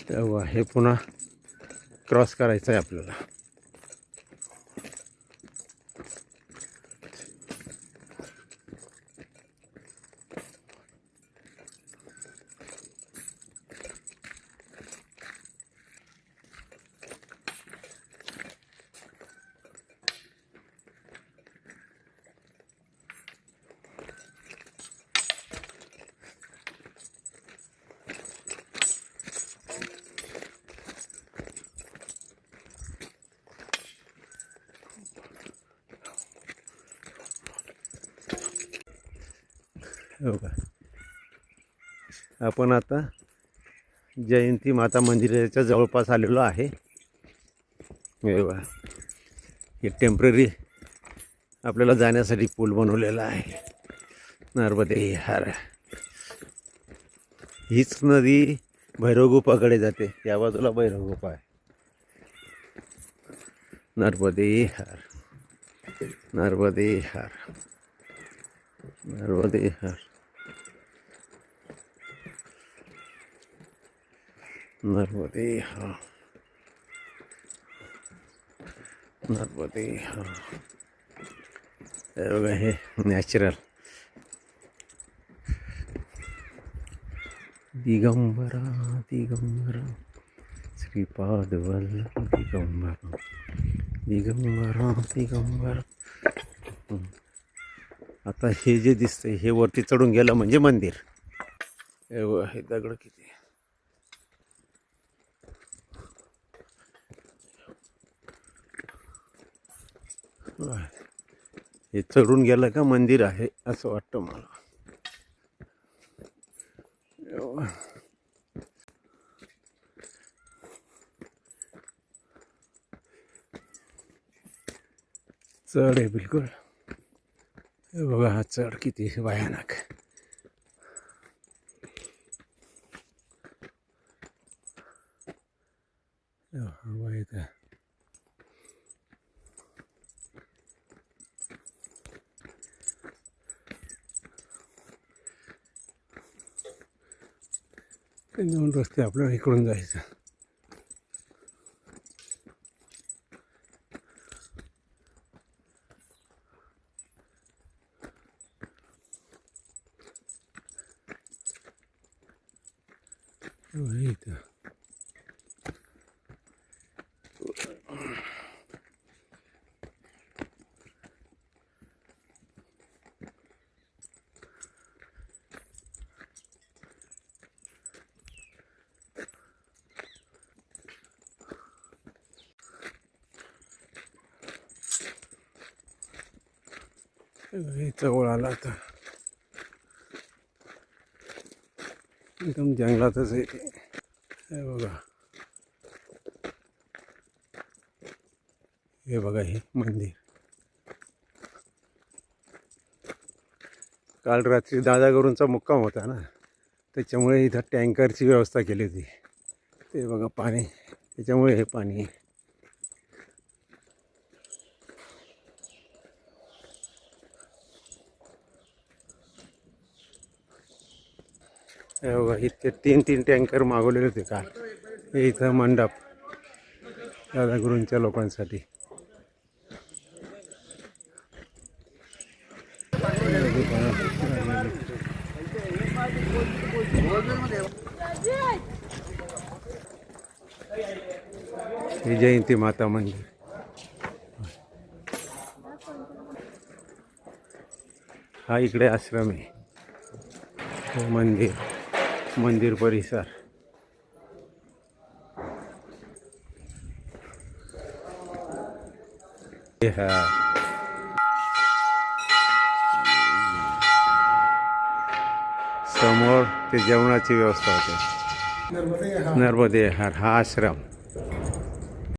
तेव्हा हे पुन्हा क्रॉस करायचं आहे आपल्याला. हो का? आपण आता जयंती माता मंदिराच्या जवळपास आलेलो आहे. हे हे टेंपररी आपल्याला जाण्यासाठी पूल बनवलेला आहे. नर्मदे हार हीच नदी भैरवगुपाकडे जाते. या बाजूला भैरवगुपा आहे. नर्मदे हार नर्मदे हार नर्मदे हार नर्मदे हार नर्मदे हार हे बघा हे नॅचरल दिगंबरा दिगंबरा. श्रीपाद वल्लभ दिगंबरा दिगंबरा. दिगंबर आता हे जे दिसतंय हे वरती चढून गेलं म्हणजे मंदिर. हे दगड किती. हे चढून गेलं का मंदिर आहे असं वाटतं मला. चढ आहे बिलकुल. बघा हा चढ किती भयानक. हे बघा, हवा येत आहे. ते दोन रस्ते आपल्याला इकडून जायचं हे बघा इथं जवळ आला आता. एकदम जंगलातच आहे हे बघा. हे बघा हे मंदिर. काल रात्री दादागरूंचा मुक्काम होता ना. त्याच्यामुळे इथं टँकरची व्यवस्था केली होती. ते बघा पाणी. त्याच्यामुळे हे पाणी बघा इतके तीन तीन टँकर मागवलेले होते काल. हे इथं मंडप दादागुरूंच्या लोकांसाठी. जयंती माता मंदिर. हा इकडे आश्रम आहे. हो, मंदिर. मंदिर परिसर. हा समोर ते जेवणाची व्यवस्था होते. नर्मदे हार हा आश्रम.